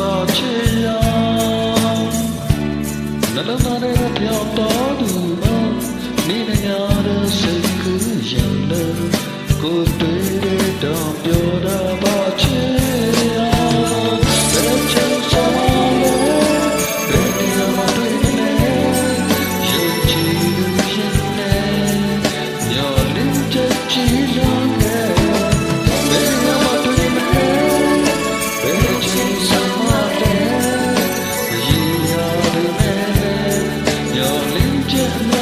သာချေရာနလနာရဲပြောင်းတော်သူနော်နေညာရစိတ်ကူးရံလို့ကိုတွေ့ရတော့ပြောတော့ 这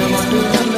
Namaste.